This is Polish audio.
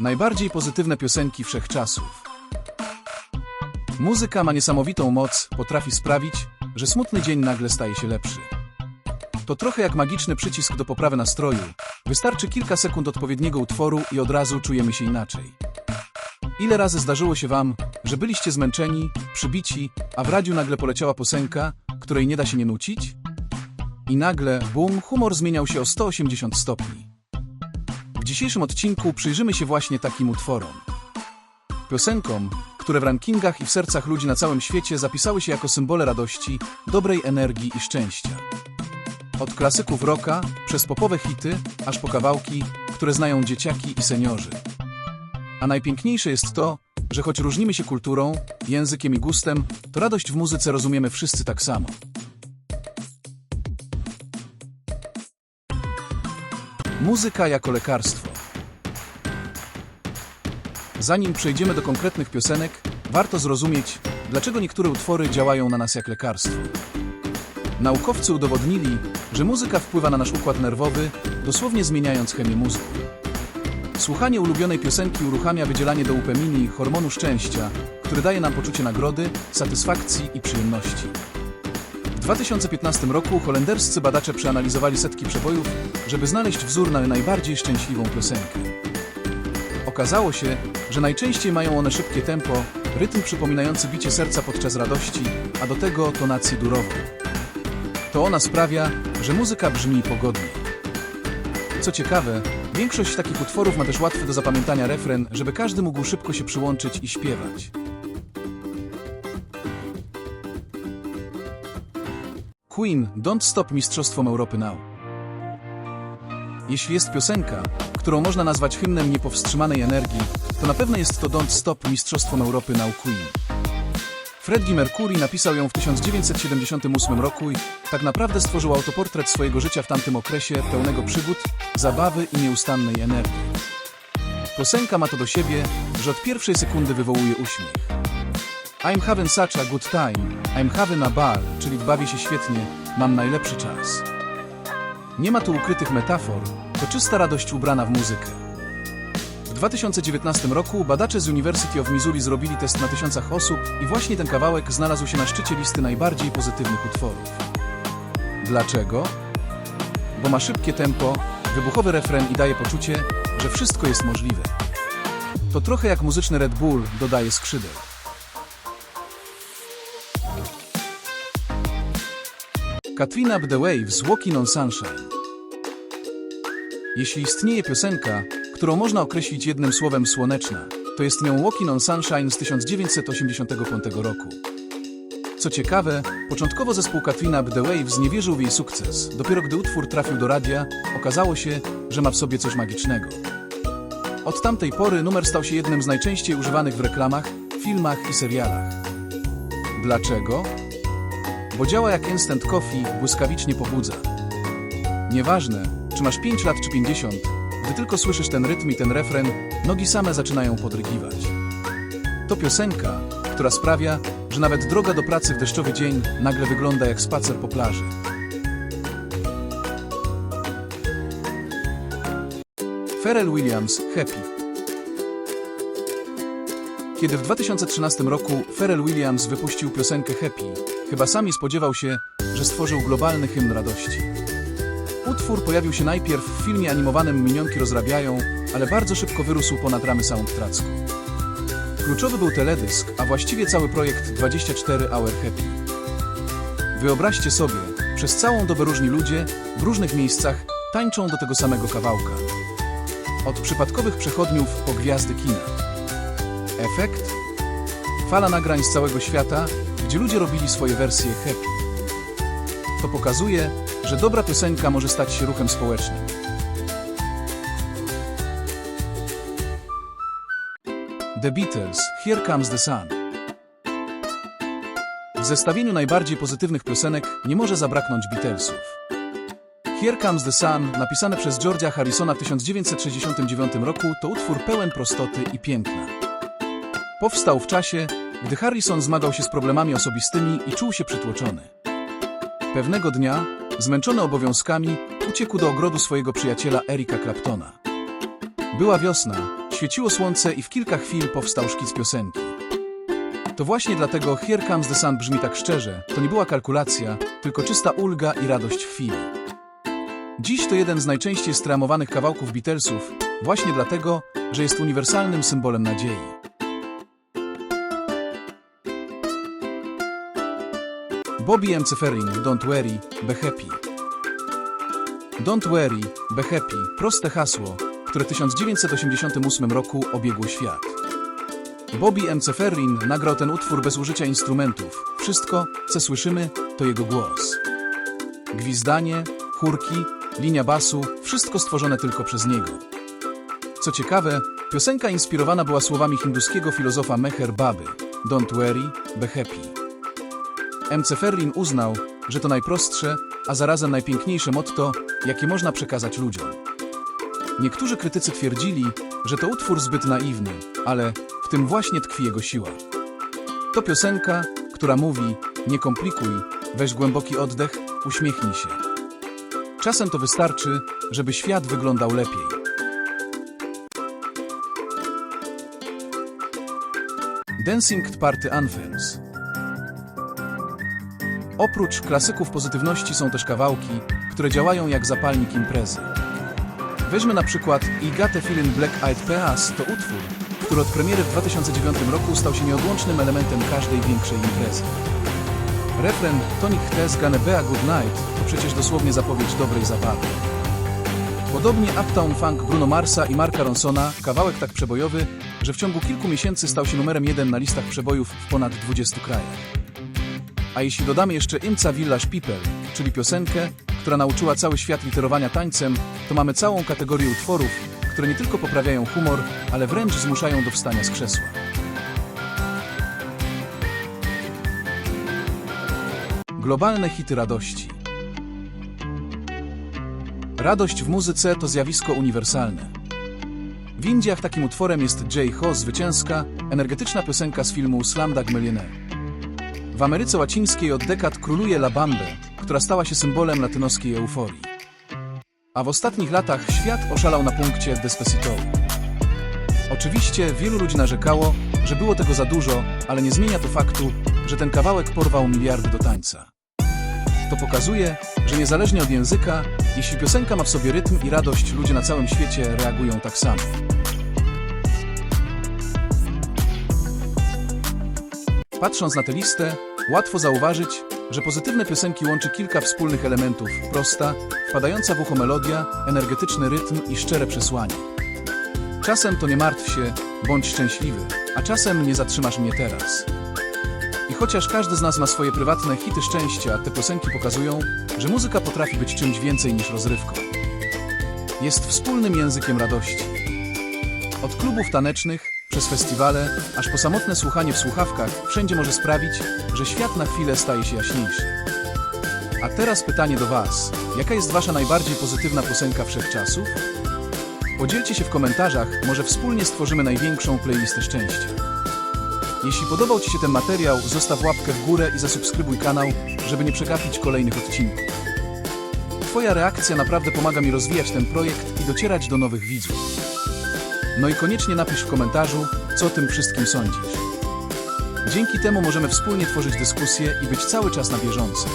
Najbardziej pozytywne piosenki wszechczasów. Muzyka ma niesamowitą moc, potrafi sprawić, że smutny dzień nagle staje się lepszy. To trochę jak magiczny przycisk do poprawy nastroju. Wystarczy kilka sekund odpowiedniego utworu i od razu czujemy się inaczej. Ile razy zdarzyło się wam, że byliście zmęczeni, przybici, a w radiu nagle poleciała piosenka, której nie da się nie nucić? I nagle, bum, humor zmieniał się o 180 stopni. W dzisiejszym odcinku przyjrzymy się właśnie takim utworom. Piosenkom, które w rankingach i w sercach ludzi na całym świecie zapisały się jako symbole radości, dobrej energii i szczęścia. Od klasyków rocka, przez popowe hity, aż po kawałki, które znają dzieciaki i seniorzy. A najpiękniejsze jest to, że choć różnimy się kulturą, językiem i gustem, to radość w muzyce rozumiemy wszyscy tak samo. Muzyka jako lekarstwo. Zanim przejdziemy do konkretnych piosenek, warto zrozumieć, dlaczego niektóre utwory działają na nas jak lekarstwo. Naukowcy udowodnili, że muzyka wpływa na nasz układ nerwowy, dosłownie zmieniając chemię mózgu. Słuchanie ulubionej piosenki uruchamia wydzielanie doupamini, hormonu szczęścia, który daje nam poczucie nagrody, satysfakcji i przyjemności. W 2015 roku holenderscy badacze przeanalizowali setki przebojów, żeby znaleźć wzór na najbardziej szczęśliwą piosenkę. Okazało się, że najczęściej mają one szybkie tempo, rytm przypominający bicie serca podczas radości, a do tego tonację durową. To ona sprawia, że muzyka brzmi pogodnie. Co ciekawe, większość takich utworów ma też łatwy do zapamiętania refren, żeby każdy mógł szybko się przyłączyć i śpiewać. Queen Don't Stop Mistrzostwom Europy Now. Jeśli jest piosenka, którą można nazwać hymnem niepowstrzymanej energii, to na pewno jest to Don't Stop Mistrzostwom Europy Now Queen. Freddie Mercury napisał ją w 1978 roku i tak naprawdę stworzył autoportret swojego życia w tamtym okresie pełnego przygód, zabawy i nieustannej energii. Piosenka ma to do siebie, że od pierwszej sekundy wywołuje uśmiech. I'm having such a good time, I'm having a ball, czyli bawię się świetnie, mam najlepszy czas. Nie ma tu ukrytych metafor, to czysta radość ubrana w muzykę. W 2019 roku badacze z University of Missouri zrobili test na tysiącach osób i właśnie ten kawałek znalazł się na szczycie listy najbardziej pozytywnych utworów. Dlaczego? Bo ma szybkie tempo, wybuchowy refren i daje poczucie, że wszystko jest możliwe. To trochę jak muzyczny Red Bull dodaje skrzydeł. Katrina Up the Waves Walking on Sunshine. Jeśli istnieje piosenka, którą można określić jednym słowem słoneczna, to jest nią Walking on Sunshine z 1985 roku. Co ciekawe, początkowo zespół Katrina Up the Waves nie wierzył w jej sukces. Dopiero gdy utwór trafił do radia, okazało się, że ma w sobie coś magicznego. Od tamtej pory numer stał się jednym z najczęściej używanych w reklamach, filmach i serialach. Dlaczego? Bo działa jak instant coffee, błyskawicznie pobudza. Nieważne, czy masz 5 lat czy 50, gdy tylko słyszysz ten rytm i ten refren, nogi same zaczynają podrygiwać. To piosenka, która sprawia, że nawet droga do pracy w deszczowy dzień nagle wygląda jak spacer po plaży. Pharrell Williams Happy Kiedy w 2013 roku Pharrell Williams wypuścił piosenkę Happy, chyba sam nie spodziewał się, że stworzył globalny hymn radości. Utwór pojawił się najpierw w filmie animowanym Minionki rozrabiają, ale bardzo szybko wyrósł ponad ramy soundtracku. Kluczowy był teledysk, a właściwie cały projekt 24 Hour Happy. Wyobraźcie sobie, przez całą dobę różni ludzie, w różnych miejscach, tańczą do tego samego kawałka. Od przypadkowych przechodniów po gwiazdy kina. Efekt? Fala nagrań z całego świata, gdzie ludzie robili swoje wersje happy. To pokazuje, że dobra piosenka może stać się ruchem społecznym. The Beatles Here Comes the Sun W zestawieniu najbardziej pozytywnych piosenek nie może zabraknąć Beatlesów. Here Comes the Sun, napisane przez George'a Harrisona w 1969 roku, to utwór pełen prostoty i piękna. Powstał w czasie, gdy Harrison zmagał się z problemami osobistymi i czuł się przytłoczony. Pewnego dnia, zmęczony obowiązkami, uciekł do ogrodu swojego przyjaciela Erika Claptona. Była wiosna, Świeciło słońce i w kilka chwil powstał szkic piosenki. To właśnie dlatego Here Comes the Sun brzmi tak szczerze. To nie była kalkulacja, tylko czysta ulga i radość w chwili. Dziś to jeden z najczęściej streamowanych kawałków Beatlesów, właśnie dlatego, że jest uniwersalnym symbolem nadziei. Bobby M. Ceferin, Don't Worry, Be Happy. Don't Worry, Be Happy, proste hasło, które w 1988 roku obiegło świat. Bobby M. Ceferin nagrał ten utwór bez użycia instrumentów. Wszystko, co słyszymy, to jego głos. Gwizdanie, chórki, linia basu, wszystko stworzone tylko przez niego. Co ciekawe, piosenka inspirowana była słowami hinduskiego filozofa Meher Baby Don't worry, be happy. MC Ferrin uznał, że to najprostsze, a zarazem najpiękniejsze motto, jakie można przekazać ludziom. Niektórzy krytycy twierdzili, że to utwór zbyt naiwny, ale w tym właśnie tkwi jego siła. To piosenka, która mówi: Nie komplikuj, weź głęboki oddech, uśmiechnij się. Czasem to wystarczy, żeby świat wyglądał lepiej. Dancing Party Anthems Oprócz klasyków pozytywności są też kawałki, które działają jak zapalnik imprezy. Weźmy na przykład I Got a Feeling Black Eyed Peas to utwór, który od premiery w 2009 roku stał się nieodłącznym elementem każdej większej imprezy. Refren Tonic Tess Gonna Be a Good Night to przecież dosłownie zapowiedź dobrej zabawy. Podobnie Uptown Funk Bruno Marsa i Marka Ronsona, kawałek tak przebojowy, że w ciągu kilku miesięcy stał się numerem jeden na listach przebojów w ponad 20 krajach. A jeśli dodamy jeszcze Imca Village People, czyli piosenkę, która nauczyła cały świat literowania tańcem, to mamy całą kategorię utworów, które nie tylko poprawiają humor, ale wręcz zmuszają do wstania z krzesła. Globalne hity radości. Radość w muzyce to zjawisko uniwersalne. W Indiach takim utworem jest Jay Ho, zwycięska, energetyczna piosenka z filmu Slumdog Millionaire. W Ameryce Łacińskiej od dekad króluje La Bambe, która stała się symbolem latynoskiej euforii. A w ostatnich latach świat oszalał na punkcie Despacito. Oczywiście wielu ludzi narzekało, że było tego za dużo, ale nie zmienia to faktu, że ten kawałek porwał miliardy do tańca. To pokazuje, że niezależnie od języka, jeśli piosenka ma w sobie rytm i radość, ludzie na całym świecie reagują tak samo. Patrząc na tę listę, łatwo zauważyć, że pozytywne piosenki łączy kilka wspólnych elementów: prosta, wpadająca w ucho melodia, energetyczny rytm i szczere przesłanie. Czasem to nie martw się, bądź szczęśliwy, a czasem nie zatrzymasz mnie teraz. I chociaż każdy z nas ma swoje prywatne hity szczęścia, te piosenki pokazują, że muzyka potrafi być czymś więcej niż rozrywką. Jest wspólnym językiem radości. Od klubów tanecznych, przez festiwale, aż po samotne słuchanie w słuchawkach, wszędzie może sprawić, że świat na chwilę staje się jaśniejszy. A teraz pytanie do Was. Jaka jest Wasza najbardziej pozytywna piosenka wszechczasów? Podzielcie się w komentarzach, może wspólnie stworzymy największą playlistę szczęścia. Jeśli podobał Ci się ten materiał, zostaw łapkę w górę i zasubskrybuj kanał, żeby nie przegapić kolejnych odcinków. Twoja reakcja naprawdę pomaga mi rozwijać ten projekt i docierać do nowych widzów. No i koniecznie napisz w komentarzu, co o tym wszystkim sądzisz. Dzięki temu możemy wspólnie tworzyć dyskusje i być cały czas na bieżąco.